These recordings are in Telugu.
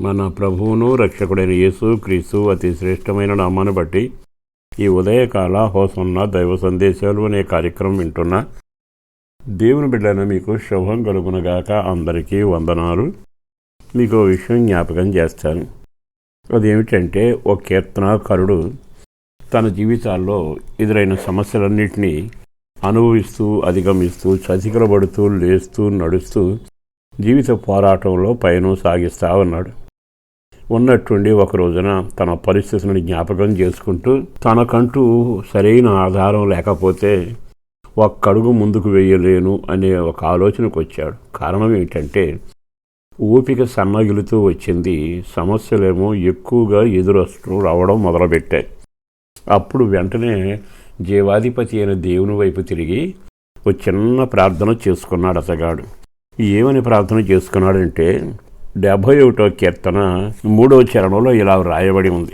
మన ప్రభువును రక్షకుడైన యేసు క్రీస్తు అతి శ్రేష్టమైన నామాన్ని బట్టి ఈ ఉదయకాల హోసన్న దైవ సందేశాలు అనే కార్యక్రమం వింటున్న దేవుని బిడ్డను మీకు శుభం కలుగునగాక అందరికీ వందనాలు. మీకు విషయం జ్ఞాపకం చేస్తాను. అదేమిటంటే ఒక కీర్తనాకారుడు తన జీవితాల్లో ఎదురైన సమస్యలన్నింటినీ అనుభవిస్తూ అధిగమిస్తూ చతికిలబడుతూ లేస్తూ నడుస్తూ జీవిత పోరాటంలో పయనం సాగిస్తా ఉన్నాడు. ఉన్నట్టుండి ఒక రోజున తన పరిస్థితులను జ్ఞాపకం చేసుకుంటూ తనకంటూ సరైన ఆధారం లేకపోతే ఒక్కడుగు ముందుకు వేయలేను అనే ఒక ఆలోచనకు వచ్చాడు కారణం ఏంటంటే ఊపిక సన్నగిలుతూ వచ్చింది. సమస్యలేమో ఎక్కువగా ఎదురొస్తూ రావడం మొదలుపెట్టాయి. అప్పుడు వెంటనే జీవాధిపతి అయిన దేవుని వైపు తిరిగి ఒక చిన్న ప్రార్థన చేసుకున్నాడు అతగాడు. ఏమని ప్రార్థన చేసుకున్నాడంటే డెబ్భై ఒకటో కీర్తన మూడో చరణంలో ఇలా రాయబడి ఉంది.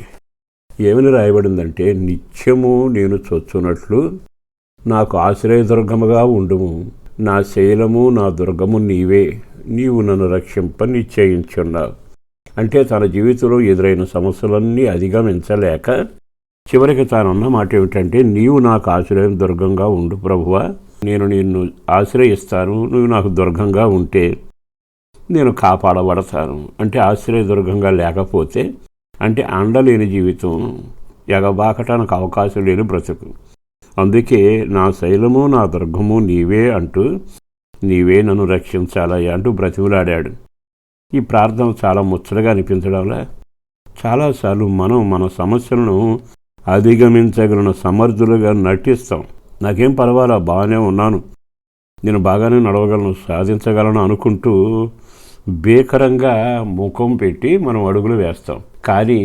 ఏమని రాయబడిందంటే నిత్యము నేను చొచ్చునట్లు నాకు ఆశ్రయదుర్గముగా ఉండుము. నా శైలము నా దుర్గము నీవే. నీవు నన్ను రక్షింప నిశ్చయించున్నావు అంటే తన జీవితంలో ఎదురైన సమస్యలన్నీ అధిగమించలేక చివరికి తానన్న మాట ఏమిటంటే నీవు నాకు ఆశ్రయం దుర్గంగా ఉండు ప్రభువా. నేను నిన్ను ఆశ్రయిస్తాను. నువ్వు నాకు దుర్గంగా ఉంటే నేను కాపాడబడతాను. అంటే ఆశ్రయదుర్గంగా లేకపోతే అంటే అండలేని జీవితం ఎగబాకటానికి అవకాశం లేని బ్రతుకు. అందుకే నా శైలము నా దుర్గము నీవే అంటూ నీవే నన్ను రక్షించాలయ్యా అంటూ బ్రతిమలాడాడు. ఈ ప్రార్థన చాలా ముచ్చటగా అనిపించడంలా చాలాసార్లు మనం మన సమస్యలను అధిగమించగలిగిన సమర్థులుగా నటిస్తాం. నాకేం పర్వాలా బాగానే ఉన్నాను. నేను బాగానే నడవగలను సాధించగలను అనుకుంటూ భీకరంగా ముఖం పెట్టి మనం అడుగులు వేస్తాం. కానీ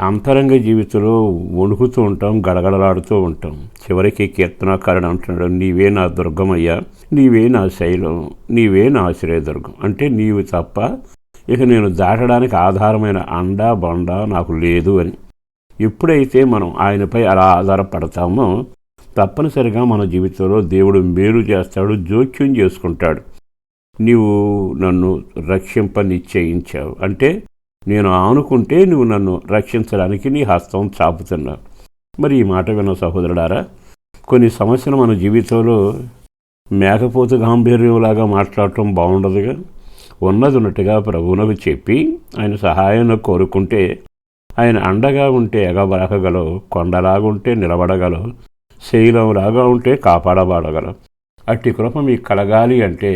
అంతరంగ జీవితంలో వణుకుతూ ఉంటాం గడగడలాడుతూ ఉంటాం. చివరికి కీర్తనాకారుడు అంటున్నాడు నీవే నా దుర్గమయ్యా నీవే నా శైలం నీవే నా ఆశ్రయదుర్గం. అంటే నీవు తప్ప ఇక నేను దాటడానికి ఆధారమైన అండ బండ నాకు లేదు అని. ఎప్పుడైతే మనం ఆయనపై అలా ఆధారపడతామో తప్పనిసరిగా మన జీవితంలో దేవుడు మేలు చేస్తాడు జోక్యం చేసుకుంటాడు. నీవు నన్ను రక్షింప నిశ్చయించావు అంటే నేను ఆనుకుంటే నువ్వు నన్ను రక్షించడానికి నీ హస్తం చాపుతున్నావు. మరి ఈ మాట విన్న సహోదరుడారా కొన్ని సమస్యలు మన జీవితంలో మేకపోతు గాంభీర్యంలాగా మాట్లాడటం బాగుండదుగా. ఉన్నది ఉన్నట్టుగా ప్రభువునకు చెప్పి ఆయన సహాయాన్ని కోరుకుంటే ఆయన అండగా ఉంటే ఎగబరకగలవు కొండలాగుంటే నిలబడగలవు శైలంలాగా ఉంటే కాపాడబడగలవు. అట్టి కృప మీకు కలగాలి అంటే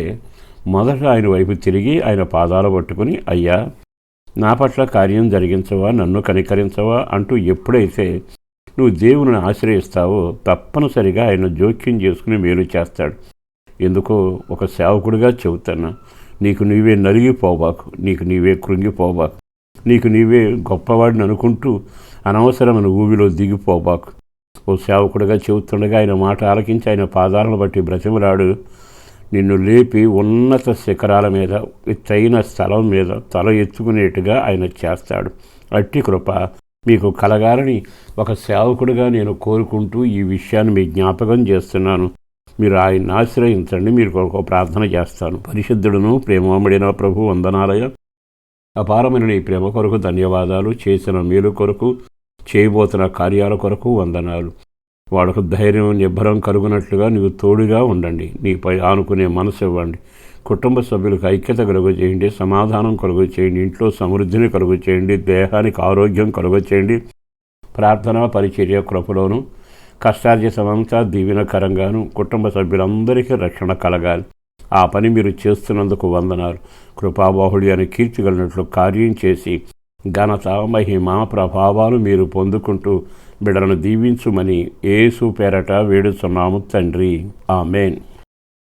మొదట ఆయన వైపు తిరిగి ఆయన పాదాలు పట్టుకుని అయ్యా నా పట్ల కార్యం జరిగించవా? నన్ను కనికరించవా? అంటూ ఎప్పుడైతే నువ్వు దేవుని ఆశ్రయిస్తావో తప్పనిసరిగా ఆయన జోక్యం చేసుకుని మేలు చేస్తాడు. ఎందుకో ఒక సేవకుడిగా చెబుతున్నా నీకు నీవే నలిగిపోబాకు నీకు నీవే కృంగిపోబాకు నీకు నీవే గొప్పవాడిని అనుకుంటూ అనవసరమైన ఊవిలో దిగిపోబాకు. ఓ సేవకుడిగా చెబుతుండగా ఆయన మాట ఆలకించి ఆయన పాదాలను బట్టి బ్రతిమలాడు. నిన్ను లేపి ఉన్నత శిఖరాల మీద ఎత్తైన స్థలం మీద తల ఎత్తుకునేట్టుగా ఆయన చేస్తాడు. అట్టి కృప మీకు కలగాలని ఒక సేవకుడిగా నేను కోరుకుంటూ ఈ విషయాన్ని మీ జ్ఞాపకం చేస్తున్నాను. మీరు ఆయన్ని ఆశ్రయించండి మీరు ఒక ప్రార్థన చేస్తాను. పరిశుద్ధుడును ప్రేమమడిన ప్రభు వందనాలయ. అపారమైన నీ ప్రేమ కొరకు ధన్యవాదాలు. చేసిన మేలు కొరకు చేయబోతున్న కార్యాల కొరకు వందనాలు. వాళ్ళకు ధైర్యం నిబ్బరం కలుగునట్లుగా నీవు తోడుగా ఉండండి. నీపై ఆనుకునే మనసు ఇవ్వండి. కుటుంబ సభ్యులకు ఐక్యత కలుగు చేయండి సమాధానం కలుగు చేయండి ఇంట్లో సమృద్ధిని కలుగు చేయండి దేహానికి ఆరోగ్యం కలుగు చేయండి ప్రార్థన పరిచర్య కృపలోను కష్టార్జితమంతా దీవెనకరంగాను కుటుంబ సభ్యులందరికీ రక్షణ కలగాలి. ఆ పని మీరు చేస్తున్నందుకు వందనాలు. కృపాబాహుడి అని కీర్తిగలిగినట్లు కార్యం చేసి ఘనత మహిమ ప్రభావాలు మీరు పొందుకుంటూ బిడలను దీవించుమని ఏసు పేరట వేడుచున్నాము తండ్రి. ఆమెన్.